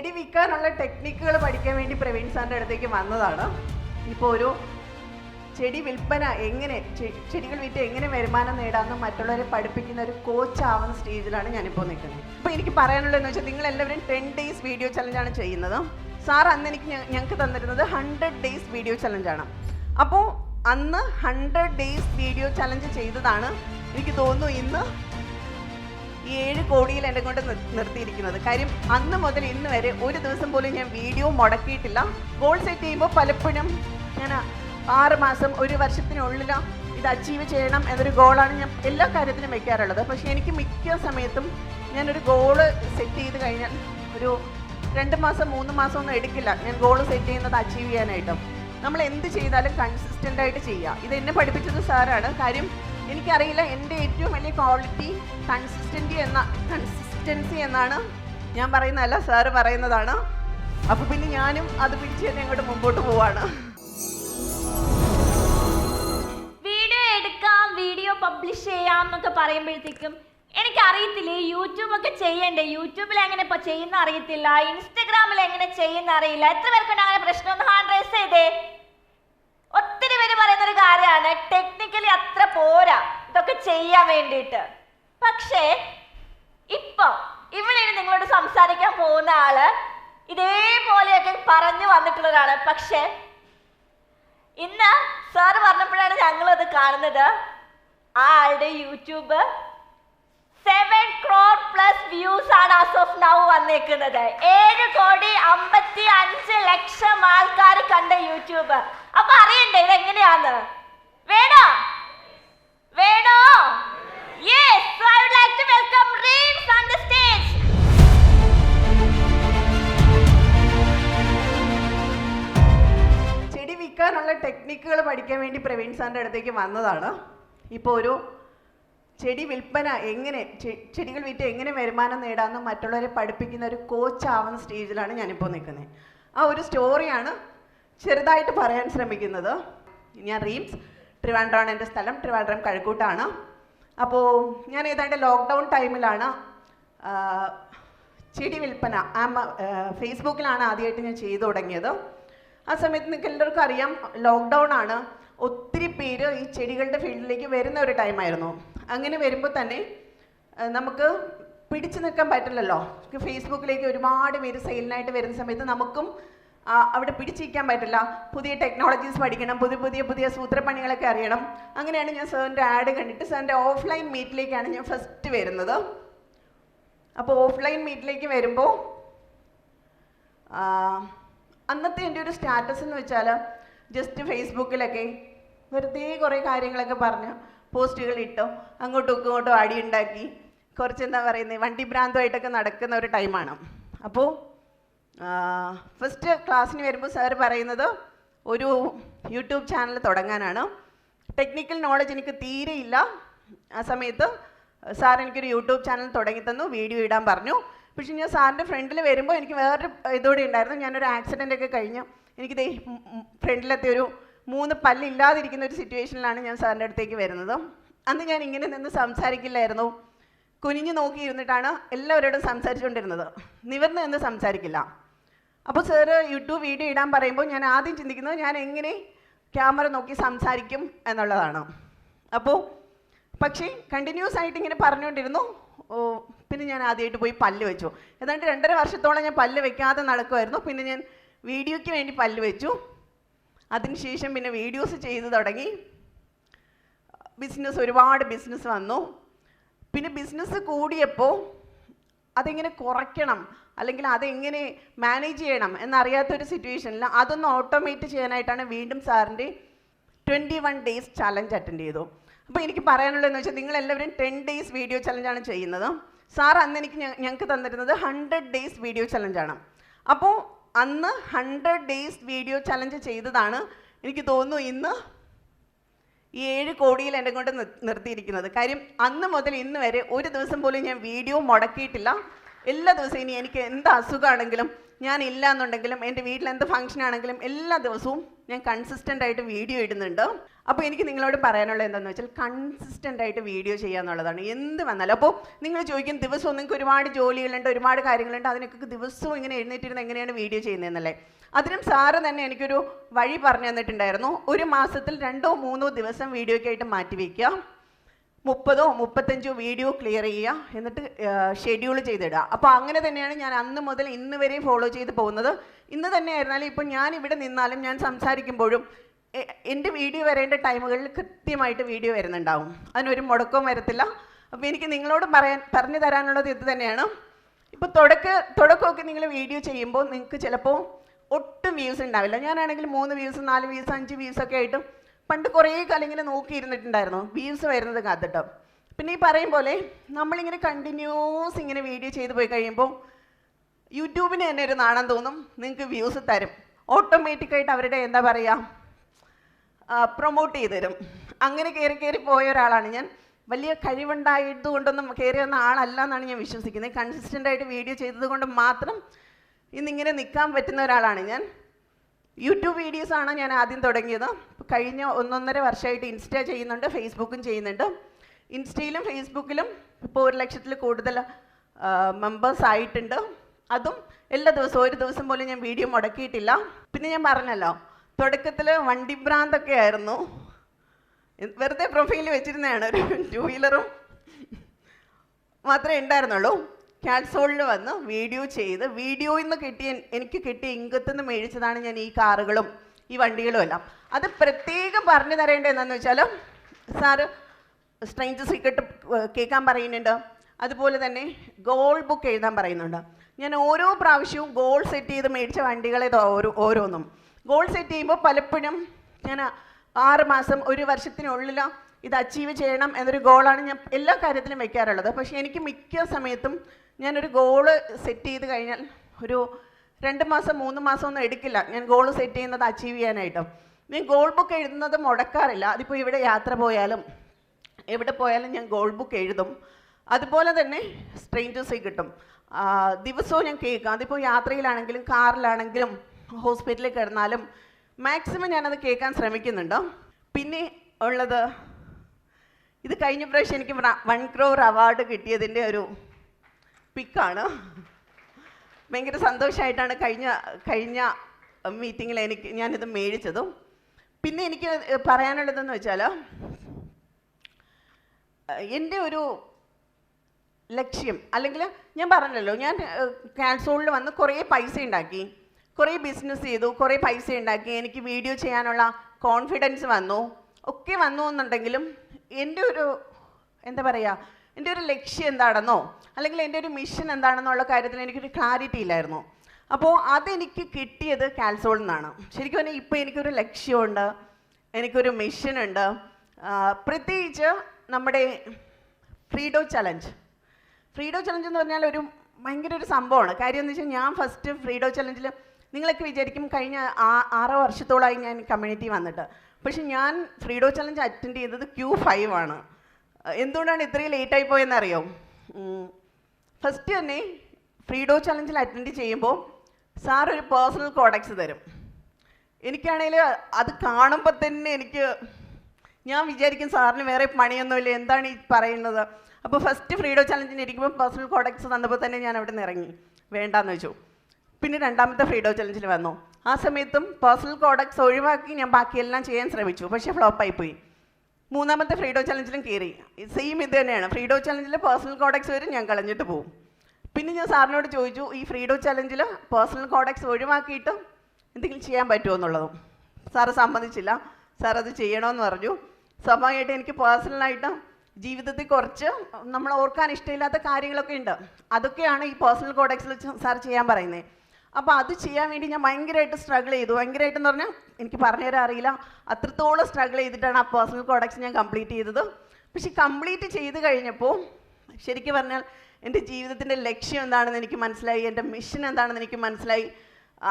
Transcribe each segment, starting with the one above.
ചെടി വിൽക്കാനുള്ള ടെക്നിക്കുകൾ പഠിക്കാൻ വേണ്ടി പ്രവീൺ സാറിന്റെ അടുത്തേക്ക് വന്നതാണ്. ഇപ്പോൾ ഒരു ചെടി വിൽപ്പന എങ്ങനെ ചെടികൾ വിറ്റ് എങ്ങനെ വരുമാനം നേടാമെന്ന് മറ്റുള്ളവരെ പഠിപ്പിക്കുന്ന ഒരു കോച്ച് ആവുന്ന സ്റ്റേജിലാണ് ഞാനിപ്പോൾ നിൽക്കുന്നത്. അപ്പോൾ എനിക്ക് പറയാനുള്ളതെന്ന് വെച്ചാൽ നിങ്ങൾ എല്ലാവരും ടെൻ ഡേയ്സ് വീഡിയോ ചലഞ്ചാണ് ചെയ്യുന്നത്. സാർ അന്ന് എനിക്ക് ഞങ്ങൾക്ക് തന്നിരുന്നത് ഹൺഡ്രഡ് ഡേയ്സ് വീഡിയോ ചലഞ്ചാണ് അപ്പോൾ അന്ന് ഹൺഡ്രഡ് ഡേയ്സ് വീഡിയോ ചലഞ്ച് ചെയ്തതാണ്. എനിക്ക് തോന്നുന്നു ഇന്ന് ഈ ഏഴ് കോടിയിൽ എന്നെ കൊണ്ട് നിർ- നിർത്തിയിരിക്കുന്നത്. കാര്യം അന്ന് മുതൽ ഇന്ന് വരെ ഒരു ദിവസം പോലും ഞാൻ വീഡിയോ മുടക്കിയിട്ടില്ല. ഗോൾ സെറ്റ് ചെയ്യുമ്പോൾ പലപ്പോഴും ഞാൻ ആറ് മാസം ഒരു വർഷത്തിനുള്ളിൽ ഇത് അച്ചീവ് ചെയ്യണം എന്നൊരു ഗോളാണ് ഞാൻ എല്ലാ കാര്യത്തിനും വെക്കാറുള്ളത്. പക്ഷേ എനിക്ക് മിക്ക സമയത്തും ഞാനൊരു ഗോൾ സെറ്റ് ചെയ്ത് കഴിഞ്ഞാൽ ഒരു രണ്ട് മാസം മൂന്ന് മാസം ഒന്നും എടുക്കില്ല. ഞാൻ ഗോൾ സെറ്റ് ചെയ്യുന്നത് അച്ചീവ് ചെയ്യാനായിട്ടും. നമ്മൾ എന്ത് ചെയ്താലും കൺസിസ്റ്റന്റ് ആയിട്ട് ചെയ്യുക. ഇത് എന്നെ പഠിപ്പിച്ചത് സാറാണ്. കാര്യം എനിക്കറിയില്ല എന്റെ ഏറ്റവും വലിയ ക്വാളിറ്റി കൺസിസ്റ്റന്റി എന്ന കൺസിസ്റ്റൻസി എന്നാണ് ഞാൻ പറയുന്നതല്ല സാറ് പറയുന്നതാണ്. അപ്പോൾ പിന്നെ ഞാനും അത് പിടിച്ച് തന്നെ അങ്ങോട്ട് മുമ്പോട്ട് പോവാണ്. വീഡിയോ എടുക്കാം വീഡിയോ പബ്ലിഷ് ചെയ്യാം എന്നൊക്കെ പറയുമ്പോഴത്തേക്കും എനിക്കറിയത്തില്ല യൂട്യൂബ് ഒക്കെ ചെയ്യണ്ടേ? യൂട്യൂബിൽ എങ്ങനെ ഇപ്പൊ ചെയ്യുന്ന അറിയത്തില്ല ഇൻസ്റ്റഗ്രാമിൽ എങ്ങനെ ചെയ്യുന്ന അറിയില്ല. എത്ര പേർക്കുണ്ട് അങ്ങനെ പ്രശ്നം ഒന്ന് ഹാൻഡ് റൈസ് ചെയ്തേ? ഒത്തിരി പേര് പറയുന്ന ഒരു കാര്യമാണ് ടെക്നിക്കലി അത്ര പോരാ. ഇതൊക്കെ ചെയ്യാൻ വേണ്ടിയിട്ട്. പക്ഷേ ഇപ്പൊ ഇവിടെ നിങ്ങളോട് സംസാരിക്കാൻ പോകുന്ന ആൾ ഇതേപോലെയൊക്കെ പറഞ്ഞു വന്നിട്ടുള്ളതാണ് പക്ഷേ ഇന്ന് സാറ് പറഞ്ഞപ്പോഴാണ് ഞങ്ങൾ അത് കാണുന്നത്. ആ ആളുടെ YouTube seven crore plus views ആണ് ആസ് ഓഫ് നൗ വന്നേക്കുന്നത്. ഏഴ് കോടി അമ്പത്തി അഞ്ച് ലക്ഷം ആൾക്കാർ കണ്ട യൂട്യൂബ്. അപ്പൊ അറിയണ്ടേ ഇതെങ്ങനെയാന്ന്? എങ്ങനെയാന്ന് വേണോ? വെൽക്കം on the സ്റ്റേജ് ചെടി വിൽക്കാനുള്ള ടെക്നിക്കുകൾ പഠിക്കാൻ വേണ്ടി പ്രവീൺ സാറിന്റെ അടുത്തേക്ക് വന്നതാണ്. ഇപ്പോൾ ഒരു ചെടി വിൽപ്പന എങ്ങനെ ചെടികൾ വിറ്റ് എങ്ങനെ വരുമാനം നേടാമെന്ന് മറ്റുള്ളവരെ പഠിപ്പിക്കുന്ന ഒരു കോച്ച് ആവുന്ന സ്റ്റേജിലാണ് ഞാനിപ്പോൾ നിൽക്കുന്നത് ആ ഒരു സ്റ്റോറിയാണ് ചെറുതായിട്ട് പറയാൻ ശ്രമിക്കുന്നത്. ഞാൻ റീംസ് ട്രിവാൻഡ്രമാണ് എന്റെ സ്ഥലം. ട്രിവാൻഡ്രം കഴക്കൂട്ടാണ്. അപ്പോൾ ഞാൻ ഏതാണ്ട് ലോക്ക്ഡൗൺ ടൈമിലാണ് ചെടി വിൽപ്പന ആമ ഫേസ്ബുക്കിലാണ് ആദ്യമായിട്ട് ഞാൻ ചെയ്തു തുടങ്ങിയത്. ആ സമയത്ത് നിങ്ങൾക്ക് എല്ലാവർക്കും അറിയാം ലോക്ക്ഡൗൺ ആണ്. ഒത്തിരി പേര് ഈ ചെടികളുടെ ഫീൽഡിലേക്ക് വരുന്ന ഒരു ടൈമായിരുന്നു അങ്ങനെ വരുമ്പോൾ തന്നെ നമുക്ക് പിടിച്ചു നിൽക്കാൻ പറ്റില്ലല്ലോ. ഫേസ്ബുക്കിലേക്ക് ഒരുപാട് പേര് സെയിലിനായിട്ട് വരുന്ന സമയത്ത് നമുക്കും അവിടെ പിടിച്ചിരിക്കാൻ പറ്റില്ല. പുതിയ ടെക്നോളജീസ് പഠിക്കണം പുതിയ പുതിയ പുതിയ സൂത്രപ്പണികളൊക്കെ അറിയണം. അങ്ങനെയാണ് ഞാൻ സാറിന്റെ ആഡ് കണ്ടിട്ട് സാറിന്റെ ഓഫ്ലൈൻ മീറ്റിലേക്കാണ് ഞാൻ ഫസ്റ്റ് വരുന്നത്. അപ്പോൾ ഓഫ്ലൈൻ മീറ്റിലേക്ക് വരുമ്പോൾ അന്നത്തെ എന്റെ ഒരു സ്റ്റാറ്റസ് എന്ന് വെച്ചാൽ ജസ്റ്റ് ഫേസ്ബുക്കിലൊക്കെ വെറുതെ കുറേ കാര്യങ്ങളൊക്കെ പറഞ്ഞ് പോസ്റ്റുകൾ ഇട്ടു അങ്ങോട്ടും ഇങ്ങോട്ടും അടിയുണ്ടാക്കി കുറച്ച് എന്താ പറയുന്നത് വണ്ടി ഭ്രാന്തമായിട്ടൊക്കെ നടക്കുന്ന ഒരു ടൈമാണ് അപ്പോൾ ഫസ്റ്റ് ക്ലാസ്സിന് വരുമ്പോൾ സാർ പറയുന്നത് ഒരു യൂട്യൂബ് ചാനൽ തുടങ്ങാനാണ്. ടെക്നിക്കൽ നോളജ് എനിക്ക് തീരെ ഇല്ല. ആ സമയത്ത് സാർ എനിക്കൊരു യൂട്യൂബ് ചാനൽ തുടങ്ങി തന്നു വീഡിയോ ഇടാൻ പറഞ്ഞു. പക്ഷെ ഞാൻ സാറിന്റെ ഫ്രണ്ടിൽ വരുമ്പോൾ എനിക്ക് വേറൊരു ഇതുകൂടി ഉണ്ടായിരുന്നു. ഞാനൊരു ആക്സിഡന്റ് ഒക്കെ കഴിഞ്ഞു. എനിക്ക് ദേ ഫ്രണ്ടിലത്തെ ഒരു മൂന്ന് പല്ലില്ലാതിരിക്കുന്ന ഒരു സിറ്റുവേഷനിലാണ് ഞാൻ സാറിന്റെ അടുത്തേക്ക് വരുന്നത്. അന്ന് ഞാൻ ഇങ്ങനെ നിന്ന് സംസാരിക്കില്ലായിരുന്നു. കുനിഞ്ഞു നോക്കിയിരുന്നിട്ടാണ് എല്ലാവരോടും സംസാരിച്ചുകൊണ്ടിരുന്നത്. നിവർന്ന് നിന്ന് സംസാരിക്കില്ല. അപ്പോൾ സാറ് യൂട്യൂബ് വീഡിയോ ഇടാൻ പറയുമ്പോൾ ഞാൻ ആദ്യം ചിന്തിക്കുന്നത് ഞാൻ എങ്ങനെ ക്യാമറ നോക്കി സംസാരിക്കും എന്നുള്ളതാണ്. അപ്പോൾ പക്ഷേ കണ്ടിന്യൂസ് ആയിട്ട് ഇങ്ങനെ പറഞ്ഞുകൊണ്ടിരുന്നു. പിന്നെ ഞാൻ ആദ്യമായിട്ട് പോയി പല്ല് വെച്ചു. ഏതാണ്ട് രണ്ടര വർഷത്തോളം ഞാൻ പല്ല് വെക്കാതെ നടക്കുമായിരുന്നു പിന്നെ ഞാൻ വീഡിയോയ്ക്ക് വേണ്ടി പല്ല് വെച്ചു. അതിനുശേഷം പിന്നെ വീഡിയോസ് ചെയ്തു തുടങ്ങി. ബിസിനസ് ഒരുപാട് ബിസിനസ് വന്നു. പിന്നെ ബിസിനസ് കൂടിയപ്പോൾ അതെങ്ങനെ കുറയ്ക്കണം? അല്ലെങ്കിൽ അതെങ്ങനെ മാനേജ് ചെയ്യണം എന്നറിയാത്തൊരു സിറ്റുവേഷനിൽ അതൊന്ന് ഓട്ടോമേറ്റ് ചെയ്യാനായിട്ടാണ് വീണ്ടും സാറിന്റെ twenty one days challenge attend ചെയ്തു. അപ്പോൾ എനിക്ക് പറയാനുള്ളതെന്ന് വെച്ചാൽ നിങ്ങൾ എല്ലാവരും ടെൻ ഡേയ്സ് വീഡിയോ ചലഞ്ചാണ് ചെയ്യുന്നത്. സാർ അന്ന് എനിക്ക് ഞങ്ങൾക്ക് തന്നിരുന്നത് ഹൺഡ്രഡ് ഡേയ്സ് വീഡിയോ ചലഞ്ചാണ് അപ്പോൾ അന്ന് ഹൺഡ്രഡ് ഡേയ്സ് വീഡിയോ ചലഞ്ച് ചെയ്തതാണ് എനിക്ക് തോന്നുന്നു ഇന്ന് ഈ ഏഴ് കോടിയിൽ എന്നെ കൊണ്ട് നിർ- നിർത്തിയിരിക്കുന്നത്. കാര്യം അന്ന് മുതൽ ഇന്ന് വരെ ഒരു ദിവസം പോലും ഞാൻ വീഡിയോ മുടക്കിയിട്ടില്ല. എല്ലാ ദിവസവും ഇനി എനിക്ക് എന്ത് അസുഖമാണെങ്കിലും ഞാൻ ഇല്ല എന്നുണ്ടെങ്കിലും എന്റെ വീട്ടിൽ എന്ത് ഫംഗ്ഷൻ ആണെങ്കിലും എല്ലാ ദിവസവും ഞാൻ കൺസിസ്റ്റന്റ് ആയിട്ട് വീഡിയോ ഇടുന്നുണ്ട്. അപ്പോൾ എനിക്ക് നിങ്ങളോട് പറയാനുള്ളത് എന്താണെന്ന് വെച്ചാൽ കൺസിസ്റ്റന്റ് ആയിട്ട് വീഡിയോ ചെയ്യുക എന്നുള്ളതാണ്. എന്ത് വന്നാലും അപ്പോൾ നിങ്ങൾ ചോദിക്കും ദിവസവും നിങ്ങൾക്ക് ഒരുപാട് ജോലികളുണ്ട് ഒരുപാട് കാര്യങ്ങളുണ്ട് അതിനൊക്കെ ദിവസവും ഇങ്ങനെ എഴുന്നേറ്റിരുന്ന് എങ്ങനെയാണ് വീഡിയോ ചെയ്യുന്നതെന്നല്ലേ? അതിനും സാറ് തന്നെ എനിക്കൊരു വഴി പറഞ്ഞു തന്നിട്ടുണ്ടായിരുന്നു. ഒരു മാസത്തിൽ രണ്ടോ മൂന്നോ ദിവസം വീഡിയോയ്ക്കായിട്ട് മാറ്റി വയ്ക്കുക മുപ്പതോ മുപ്പത്തഞ്ചോ വീഡിയോ ക്ലിയർ ചെയ്യുക എന്നിട്ട് ഷെഡ്യൂൾ ചെയ്തിടുക. അപ്പോൾ അങ്ങനെ തന്നെയാണ് ഞാൻ അന്ന് മുതൽ ഇന്ന് വരെ ഫോളോ ചെയ്ത് പോകുന്നത്. ഇന്ന് തന്നെ ആയിരുന്നാലും ഇപ്പം ഞാൻ ഇവിടെ നിന്നാലും ഞാൻ സംസാരിക്കുമ്പോഴും എന്റെ വീഡിയോ വരേണ്ട ടൈമുകളിൽ കൃത്യമായിട്ട് വീഡിയോ വരുന്നുണ്ടാവും. അതിനൊരു മുടക്കവും വരത്തില്ല. അപ്പോൾ എനിക്ക് നിങ്ങളോട് പറയാൻ പറഞ്ഞു തരാനുള്ളത് ഇത് തന്നെയാണ്. ഇപ്പോൾ തുടക്ക തുടക്കമൊക്കെ നിങ്ങൾ വീഡിയോ ചെയ്യുമ്പോൾ നിങ്ങൾക്ക് ചിലപ്പോൾ ഒട്ടും വ്യൂസ് ഉണ്ടാവില്ല. ഞാനാണെങ്കിൽ മൂന്ന് വ്യൂസ് നാല് വ്യൂസ് അഞ്ച് വ്യൂസ് ഒക്കെ ആയിട്ട് പണ്ട് കുറേ കാലം ഇങ്ങനെ നോക്കിയിരുന്നിട്ടുണ്ടായിരുന്നു. വ്യൂസ് വരുന്നത് കാത്തിട്ട്. പിന്നെ ഈ പറയും പോലെ നമ്മളിങ്ങനെ കണ്ടിന്യൂസ് ഇങ്ങനെ വീഡിയോ ചെയ്ത് പോയി കഴിയുമ്പോൾ യൂട്യൂബിന് തന്നെ ഒരു നാണം തോന്നും. നിങ്ങൾക്ക് വ്യൂസ് തരും. ഓട്ടോമാറ്റിക്കായിട്ട് അവരുടെ എന്താ പറയുക പ്രൊമോട്ട് ചെയ്ത് തരും. അങ്ങനെ കയറി കയറി പോയ ഒരാളാണ് ഞാൻ. വലിയ കഴിവുണ്ടായതുകൊണ്ടൊന്നും കയറി വന്ന ആളല്ല എന്നാണ് ഞാൻ വിശ്വസിക്കുന്നത്. കൺസിസ്റ്റന്റ് ആയിട്ട് വീഡിയോ ചെയ്തത് കൊണ്ട് മാത്രം ഇന്നിങ്ങനെ നിൽക്കാൻ പറ്റുന്ന ഒരാളാണ് ഞാൻ. യൂട്യൂബ് വീഡിയോസാണ് ഞാൻ ആദ്യം തുടങ്ങിയത്. കഴിഞ്ഞ ഒന്നൊന്നര വർഷമായിട്ട് ഇൻസ്റ്റ ചെയ്യുന്നുണ്ട് ഫേസ്ബുക്കും ചെയ്യുന്നുണ്ട്. ഇൻസ്റ്റയിലും ഫേസ്ബുക്കിലും ഇപ്പോൾ ഒരു ലക്ഷത്തിൽ കൂടുതൽ മെമ്പേഴ്സ് ആയിട്ടുണ്ട്. അതും എല്ലാ ദിവസവും ഒരു ദിവസം പോലും ഞാൻ വീഡിയോ മുടക്കിയിട്ടില്ല. പിന്നെ ഞാൻ പറഞ്ഞല്ലോ തുടക്കത്തിൽ വണ്ടിഭ്രാന്തൊക്കെ ആയിരുന്നു വെറുതെ പ്രൊഫൈലിൽ വെച്ചിരുന്നതാണ് ഒരു ടൂ വീലറും മാത്രമേ ഉണ്ടായിരുന്നുള്ളൂ. കാറ്റ്സോളിൽ വന്ന് വീഡിയോ ചെയ്ത് വീഡിയോയിൽ നിന്ന് കിട്ടിയ എനിക്ക് കിട്ടിയ ഇങ്കത്തിൽ നിന്ന് മേടിച്ചതാണ് ഞാൻ ഈ കാറുകളും ഈ വണ്ടികളും എല്ലാം. അത് പ്രത്യേകം പറഞ്ഞു തരേണ്ടത് എന്താണെന്ന് വെച്ചാൽ സാറ് സ്ട്രെയിഞ്ച് സീക്രട്ട് കേൾക്കാൻ പറയുന്നുണ്ട്. അതുപോലെ തന്നെ ഗോൾ ബുക്ക് എഴുതാൻ പറയുന്നുണ്ട്. ഞാൻ ഓരോ പ്രാവശ്യവും ഗോൾ സെറ്റ് ചെയ്ത് മേടിച്ച വണ്ടികളെ ഓരോ ഓരോന്നും. ഗോൾ സെറ്റ് ചെയ്യുമ്പോൾ പലപ്പോഴും ഞാൻ ആറ് മാസം ഒരു വർഷത്തിനുള്ളിൽ ഇത് അച്ചീവ് ചെയ്യണം എന്നൊരു ഗോളാണ് ഞാൻ എല്ലാ കാര്യത്തിലും വെക്കാറുള്ളത്. പക്ഷേ എനിക്ക് മിക്ക സമയത്തും ഞാനൊരു ഗോൾ സെറ്റ് ചെയ്ത് കഴിഞ്ഞാൽ ഒരു രണ്ട് മാസം മൂന്ന് മാസം ഒന്നും എടുക്കില്ല. ഞാൻ ഗോൾ സെറ്റ് ചെയ്യുന്നത് അച്ചീവ് ചെയ്യാനായിട്ട്. ഞാൻ ഗോൾ ബുക്ക് എഴുതുന്നത് മുടക്കാറില്ല. അതിപ്പോൾ ഇവിടെ യാത്ര പോയാലും എവിടെ പോയാലും ഞാൻ ഗോൾ ബുക്ക് എഴുതും. അതുപോലെ തന്നെ സ്ട്രേഞ്ചേഴ്സേ കിട്ടും. ദിവസവും ഞാൻ കേൾക്കും. അതിപ്പോൾ യാത്രയിലാണെങ്കിലും കാറിലാണെങ്കിലും ഹോസ്പിറ്റലിൽ കിടന്നാലും മാക്സിമം ഞാനത് കേൾക്കാൻ ശ്രമിക്കുന്നുണ്ട്. പിന്നെ ഉള്ളത് ഇത് കഴിഞ്ഞ പ്രാവശ്യം എനിക്ക് വൺ ക്രോർ അവാർഡ് കിട്ടിയതിന്റെ ഒരു പിക്കാണ് ഭയങ്കര സന്തോഷമായിട്ടാണ് കഴിഞ്ഞ കഴിഞ്ഞ മീറ്റിങ്ങിൽ എനിക്ക് ഞാനിത് മേടിച്ചതും. പിന്നെ എനിക്ക് പറയാനുള്ളതെന്ന് വെച്ചാൽ എന്റെ ഒരു ലക്ഷ്യം അല്ലെങ്കിൽ ഞാൻ പറഞ്ഞല്ലോ ഞാൻ ക്യാൻസോളിൽ വന്ന് കുറേ പൈസ ഉണ്ടാക്കി കുറേ ബിസിനസ് ചെയ്തു കുറേ പൈസ ഉണ്ടാക്കി എനിക്ക് വീഡിയോ ചെയ്യാനുള്ള കോൺഫിഡൻസ് വന്നു ഒക്കെ വന്നു എന്നുണ്ടെങ്കിലും എന്റെ ഒരു എന്താ പറയുക എന്റെ ഒരു ലക്ഷ്യം എന്താണെന്നോ അല്ലെങ്കിൽ എന്റെ ഒരു മിഷൻ എന്താണെന്നുള്ള കാര്യത്തിൽ എനിക്കൊരു ക്ലാരിറ്റി ഇല്ലായിരുന്നു. അപ്പോൾ അതെനിക്ക് കിട്ടിയത് കാൽസോളിൽ നിന്നാണ്. ശരിക്കും പറഞ്ഞാൽ ഇപ്പോൾ എനിക്കൊരു ലക്ഷ്യമുണ്ട് എനിക്കൊരു മിഷനുണ്ട് പ്രത്യേകിച്ച് നമ്മുടെ ഫ്രീഡോ ചലഞ്ച്. ഫ്രീഡോ ചലഞ്ച് എന്ന് പറഞ്ഞാൽ ഒരു ഭയങ്കര ഒരു സംഭവമാണ്. കാര്യം എന്ന് വെച്ചാൽ ഞാൻ ഫസ്റ്റ് ഫ്രീഡോ ചലഞ്ചിൽ നിങ്ങളൊക്കെ വിചാരിക്കും കഴിഞ്ഞ ആറോ വർഷത്തോളമായി ഞാൻ കമ്മ്യൂണിറ്റി വന്നിട്ട്. പക്ഷെ ഞാൻ ഫ്രീഡോ ചലഞ്ച് അറ്റൻഡ് ചെയ്തത് ക്യൂ ഫൈവ് ആണ്. എന്തുകൊണ്ടാണ് ഇത്രയും ലേറ്റായി പോയെന്നറിയോ? ഫസ്റ്റ് തന്നെ ഫ്രീഡോ ചലഞ്ചിൽ അറ്റൻഡ് ചെയ്യുമ്പോൾ സാർ ഒരു പേഴ്സണൽ കോഡക്സ് തരും. എനിക്കാണെങ്കിൽ അത് കാണുമ്പോൾ തന്നെ എനിക്ക് ഞാൻ വിചാരിക്കും സാറിന് വേറെ പണിയൊന്നുമില്ല എന്താണ് ഈ പറയുന്നത്? അപ്പോൾ ഫസ്റ്റ് ഫ്രീഡോ ചലഞ്ചിന് ഇരിക്കുമ്പോൾ പേഴ്സണൽ കോഡക്സ് തന്നപ്പോൾ തന്നെ ഞാൻ അവിടെ നിന്ന് ഇറങ്ങി. വേണ്ടാന്ന് വെച്ചു. പിന്നെ രണ്ടാമത്തെ ഫ്രീഡോ ചലഞ്ചിൽ വന്നു. ആ സമയത്തും പേഴ്സണൽ കോഡക്സ് ഒഴിവാക്കി ഞാൻ ബാക്കിയെല്ലാം ചെയ്യാൻ ശ്രമിച്ചു. പക്ഷേ ഫ്ലോപ്പായി പോയി മൂന്നാമത്തെ ഫ്രീഡോ ചലഞ്ചിലും കയറി സെയിം ഇത് തന്നെയാണ്. ഫ്രീഡോ ചലഞ്ചിൽ പേഴ്സണൽ കോഡക്സ് വരും ഞാൻ കളഞ്ഞിട്ട് പോകും. പിന്നെ ഞാൻ സാറിനോട് ചോദിച്ചു ഈ ഫ്രീഡോ ചലഞ്ചിൽ പേഴ്സണൽ കോഡക്സ് ഒഴിവാക്കിയിട്ട് എന്തെങ്കിലും ചെയ്യാൻ പറ്റുമോ എന്നുള്ളതും? സാറ് സമ്മതിച്ചില്ല. സാർ അത് ചെയ്യണമെന്ന് പറഞ്ഞു. സ്വാഭാവികമായിട്ട് എനിക്ക് പേഴ്സണലായിട്ട് ജീവിതത്തിൽ കുറച്ച് നമ്മൾ ഓർക്കാൻ ഇഷ്ടമില്ലാത്ത കാര്യങ്ങളൊക്കെ ഉണ്ട്. അതൊക്കെയാണ് ഈ പേഴ്സണൽ കോഡക്സിൽ സാർ ചെയ്യാൻ പറയുന്നത്. അപ്പോൾ അത് ചെയ്യാൻ വേണ്ടി ഞാൻ ഭയങ്കരമായിട്ട് സ്ട്രഗിൾ ചെയ്തു. ഭയങ്കരമായിട്ടെന്ന് പറഞ്ഞാൽ എനിക്ക് പറഞ്ഞുതരാൻ അറിയില്ല. അത്രത്തോളം സ്ട്രഗിൾ ചെയ്തിട്ടാണ് ആ പേഴ്സണൽ കോഡക്സ് ഞാൻ കംപ്ലീറ്റ് ചെയ്തത്. പക്ഷേ കംപ്ലീറ്റ് ചെയ്ത് കഴിഞ്ഞപ്പോൾ ശരിക്കും പറഞ്ഞാൽ എന്റെ ജീവിതത്തിന്റെ ലക്ഷ്യം എന്താണെന്ന് എനിക്ക് മനസ്സിലായി. എന്റെ മിഷൻ എന്താണെന്ന് എനിക്ക് മനസ്സിലായി.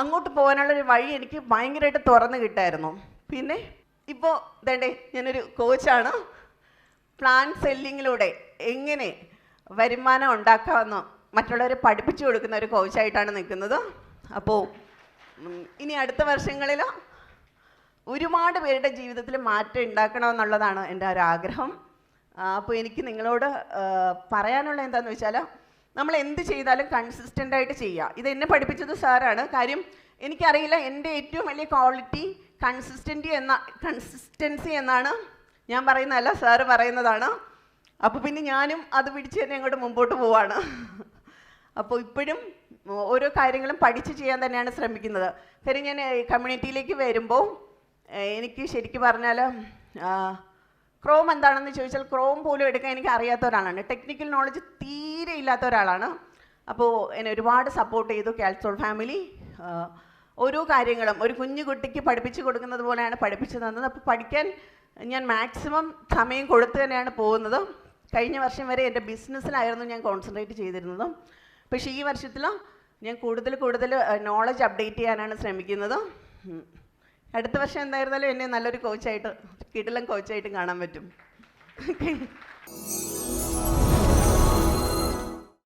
അങ്ങോട്ട് പോകാനുള്ളൊരു വഴി എനിക്ക് ഭയങ്കരമായിട്ട് തുറന്നു കിട്ടായിരുന്നു. പിന്നെ ഇപ്പോൾ ഇതേണ്ടേ ഞാനൊരു കോച്ചാണ് പ്ലാൻ സെല്ലിങ്ങിലൂടെ എങ്ങനെ വരുമാനം ഉണ്ടാക്കാമെന്ന് മറ്റുള്ളവരെ പഠിപ്പിച്ചു കൊടുക്കുന്ന ഒരു കോച്ചായിട്ടാണ് നിൽക്കുന്നത്. അപ്പോൾ ഇനി അടുത്ത വർഷങ്ങളിൽ ഒരുപാട് പേരുടെ ജീവിതത്തിൽ മാറ്റം ഉണ്ടാക്കണമെന്നുള്ളതാണ് എന്റെ ഒരു ആഗ്രഹം. അപ്പോൾ എനിക്ക് നിങ്ങളോട് പറയാനുള്ള എന്താണെന്ന് വെച്ചാൽ നമ്മൾ എന്ത് ചെയ്താലും കൺസിസ്റ്റന്റ് ആയിട്ട് ചെയ്യുക ഇത് എന്നെ പഠിപ്പിച്ചത് സാറാണ്. കാര്യം എനിക്കറിയില്ല എന്റെ ഏറ്റവും വലിയ ക്വാളിറ്റി കൺസിസ്റ്റന്റ് എന്ന കൺസിസ്റ്റൻസി എന്നാണ് ഞാൻ പറയുന്നതല്ല സാറ് പറയുന്നതാണ്. അപ്പോൾ പിന്നെ ഞാനും അത് പിടിച്ച് തന്നെ അങ്ങോട്ട് മുമ്പോട്ട് പോവാണ്. അപ്പോൾ ഇപ്പോഴും ഓരോ കാര്യങ്ങളും പഠിച്ച് ചെയ്യാൻ തന്നെയാണ് ശ്രമിക്കുന്നത്. കാര്യം ഞാൻ കമ്മ്യൂണിറ്റിയിലേക്ക് വരുമ്പോൾ എനിക്ക് ശരിക്കും പറഞ്ഞാൽ ക്രോം എന്താണെന്ന് ചോദിച്ചാൽ ക്രോം പോലും എടുക്കാൻ എനിക്ക് അറിയാത്ത ഒരാളാണ്. ടെക്നിക്കൽ നോളജ് തീരെ ഇല്ലാത്ത ഒരാളാണ്. അപ്പോൾ എന്നെ ഒരുപാട് സപ്പോർട്ട് ചെയ്തു കാൽസോൾ ഫാമിലി ഓരോ കാര്യങ്ങളും ഒരു കുഞ്ഞു കുട്ടിക്ക് പഠിപ്പിച്ചു കൊടുക്കുന്നത് പോലെയാണ് പഠിപ്പിച്ചു തന്നത്. അപ്പോൾ പഠിക്കാൻ ഞാൻ മാക്സിമം സമയം കൊടുത്തു തന്നെയാണ് പോകുന്നത് കഴിഞ്ഞ വർഷം വരെ എന്റെ ബിസിനസ്സിലായിരുന്നു ഞാൻ കോൺസെൻട്രേറ്റ് ചെയ്തിരുന്നത്. പക്ഷേ ഈ വർഷത്തിൽ ഞാൻ കൂടുതൽ കൂടുതൽ നോളജ് അപ്ഡേറ്റ് ചെയ്യാനാണ് ശ്രമിക്കുന്നത്. അടുത്ത വർഷം എന്തായിരുന്നാലും എന്നെ നല്ലൊരു കോച്ചായിട്ട് കിടിലം കോച്ചായിട്ട് കാണാൻ പറ്റും.